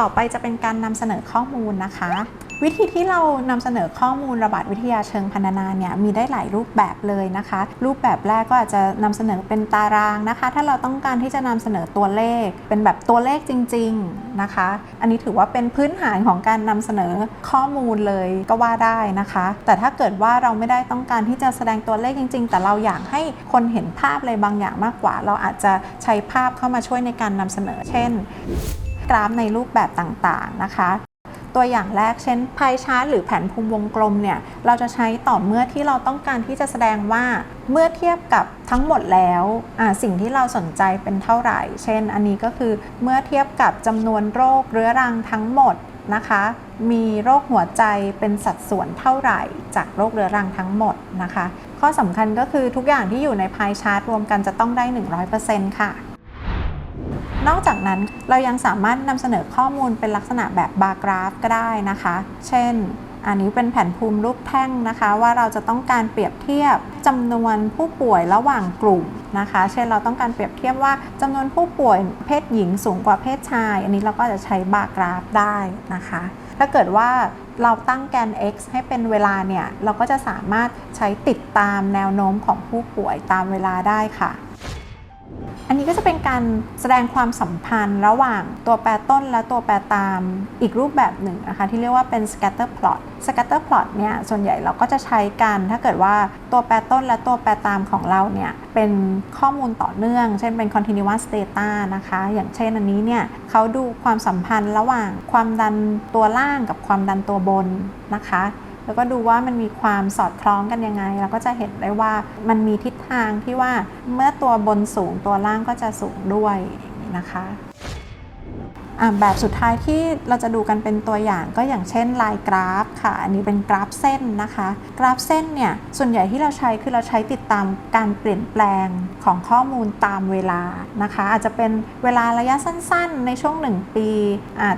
ต่อไปจะเป็นการนำเสนอข้อมูลนะคะ วิธีที่เรานำเสนอข้อมูลระบาดวิทยาเชิงพรรณนาเนี่ยมีได้หลายรูปแบบเลยนะคะ รูปแบบแรกก็อาจจะนำเสนอเป็นตารางนะคะ ถ้าเราต้องการที่จะนำเสนอตัวเลข เป็นแบบตัวเลขจริง ๆนะคะ อันนี้ถือว่าเป็นพื้นฐานของการนำเสนอข้อมูลเลยก็ว่าได้นะคะ แต่ถ้าเกิดว่าเราไม่ได้ต้องการที่จะแสดงตัวเลขจริง ๆ แต่เราอยากให้คนเห็นภาพอะไรบางอย่างมากกว่า เราอาจจะใช้ภาพเข้ามาช่วยในการนำเสนอ เช่น กราฟในรูปแบบต่างๆนะคะตัวอย่างแรกเช่นไพชาร์ตหรือแผนภูมิวงกลมเนี่ยเราจะใช้ต่อเมื่อที่เราต้องการที่จะแสดงว่าเมื่อเทียบกับทั้งหมดแล้วสิ่งที่เราสนใจเป็นเท่าไหร่ เช่น อันนี้ก็คือเมื่อเทียบกับจำนวนโรคเรื้อรังทั้งหมดนะคะ มีโรคหัวใจเป็นสัดส่วนเท่าไหร่ จากโรคเรื้อรังทั้งหมดนะคะ ข้อสำคัญก็คือทุกอย่างที่อยู่ในพายชาร์ตรวมกันจะต้องได้ 100%ค่ะ นอกจากนั้นเรายังสามารถนำเสนอข้อมูลเป็นลักษณะแบบบาร์กราฟก็ได้นะคะ เช่น อันนี้เป็นแผนภูมิรูปแท่งนะคะ ว่าเราจะต้องการเปรียบเทียบจำนวนผู้ป่วยระหว่างกลุ่มนะคะ เช่นเราต้องการเปรียบเทียบว่าจำนวนผู้ป่วยเพศหญิงสูงกว่าเพศชาย อันนี้เราก็จะใช้บาร์กราฟได้นะคะ ถ้าเกิดว่าเราตั้งแกน x ให้เป็นเวลาเนี่ย เราก็จะสามารถใช้ติดตามแนวโน้มของผู้ป่วยตามเวลาได้ค่ะ อันนี้ก็จะเป็นการแสดงความสัมพันธ์ระหว่างตัวแปรต้นและตัวแปรตามอีกรูปแบบหนึ่งนะคะที่เรียกว่าเป็น scatter plot scatter plot เนี่ยส่วนใหญ่เราก็จะใช้กันถ้าเกิดว่าตัวแปรต้นและตัวแปรตามของเราเนี่ยเป็นข้อมูลต่อเนื่อง เช่นเป็น continuous data นะคะ อย่างเช่นอันนี้เนี่ยเขาดูความสัมพันธ์ระหว่างความดันตัวล่างกับความดันตัวบนนะคะ แล้วก็ดูว่ามันมีความสอดคล้องกันยังไง เราก็จะเห็นได้ว่ามันมีทิศทางที่ว่าเมื่อตัวบนสูงตัวล่างก็จะสูงด้วยองนะคะ แบบสุดท้ายที่เราจะดูกันเป็นตัวอย่างก็อย่างเช่นลายกราฟค่ะ อันนี้เป็นกราฟเส้นนะคะ กราฟเส้นเนี่ยส่วนใหญ่ที่เราใช้คือเราใช้ติดตามการเปลี่ยนแปลงของข้อมูลตามเวลานะคะ อาจจะเป็นเวลาระยะสั้นๆ ในช่วง 1 ปี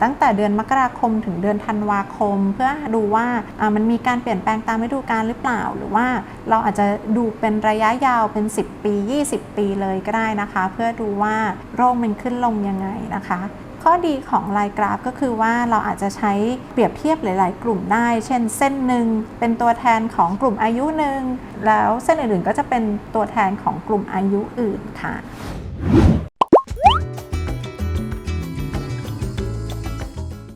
ตั้งแต่เดือนมกราคมถึงเดือนธันวาคม เพื่อดูว่าอ่ามันมีการเปลี่ยนแปลงตามฤดูกาลหรือเปล่า หรือว่าเราอาจจะดูเป็นระยะยาวเป็น 10 ปี 20 ปีเลยก็ได้นะคะ เพื่อดูว่าโรคมันขึ้นลงยังไงนะคะ ข้อดีของลายกราฟก็คือว่าเราอาจจะใช้เปรียบเทียบหลาย ๆ กลุ่มได้ เช่น เส้นหนึ่งเป็นตัวแทนของกลุ่มอายุหนึ่งแล้วเส้นอื่นๆก็จะเป็นตัวแทนของกลุ่มอายุอื่นค่ะ